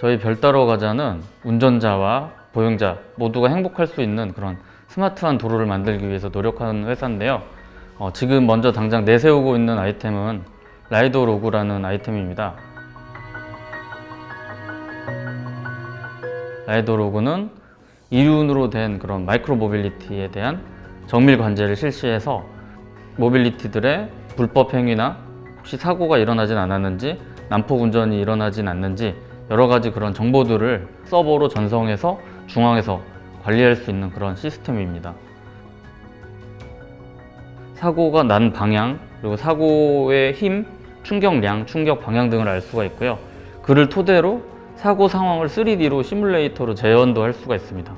저희 별따러 가자는 운전자와 보행자 모두가 행복할 수 있는 그런 스마트한 도로를 만들기 위해서 노력하는 회사인데요. 어, 지금 먼저 당장 내세우고 있는 아이템은 라이도 로그라는 아이템입니다. 라이도 로그는 이륜으로 된 그런 마이크로 모빌리티에 대한 정밀 관제를 실시해서 모빌리티들의 불법 행위나 혹시 사고가 일어나진 않았는지 난폭 운전이 일어나진 않는지 여러 가지 그런 정보들을 서버로 전송해서 중앙에서 관리할 수 있는 그런 시스템입니다. 사고가 난 방향 그리고 사고의 힘, 충격량, 충격 방향 등을 알 수가 있고요. 그를 토대로 사고 상황을 3D로 시뮬레이터로 재현도 할 수가 있습니다.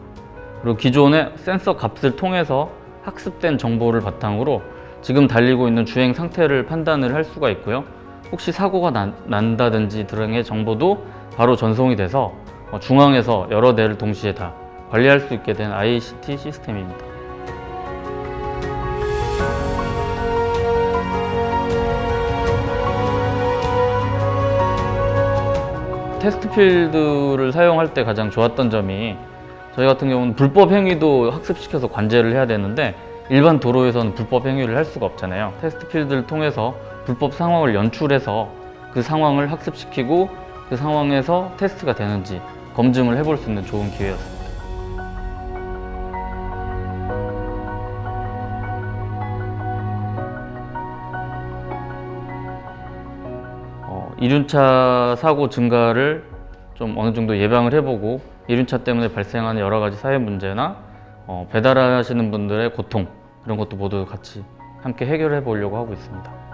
그리고 기존의 센서 값을 통해서 학습된 정보를 바탕으로 지금 달리고 있는 주행 상태를 판단을 할 수가 있고요. 혹시 사고가 난, 난다든지 등의 정보도 바로 전송이 돼서 어, 중앙에서 여러 대를 동시에 다 관리할 수 있게 된 ICT 시스템입니다. 테스트 필드를 사용할 때 가장 좋았던 점이 저희 같은 경우는 불법 행위도 학습시켜서 관제를 해야 되는데 일반 도로에서는 불법 행위를 할 수가 없잖아요. 테스트 필드를 통해서 불법 상황을 연출해서 그 상황을 학습시키고 그 상황에서 테스트가 되는지 검증을 해볼 수 있는 좋은 기회였습니다. 어, 이륜차 사고 증가를 좀 어느 정도 예방을 해보고 이륜차 때문에 발생하는 여러 가지 사회 문제나 어, 배달하시는 분들의 고통 이런 것도 모두 같이 함께 해결해 보려고 하고 있습니다.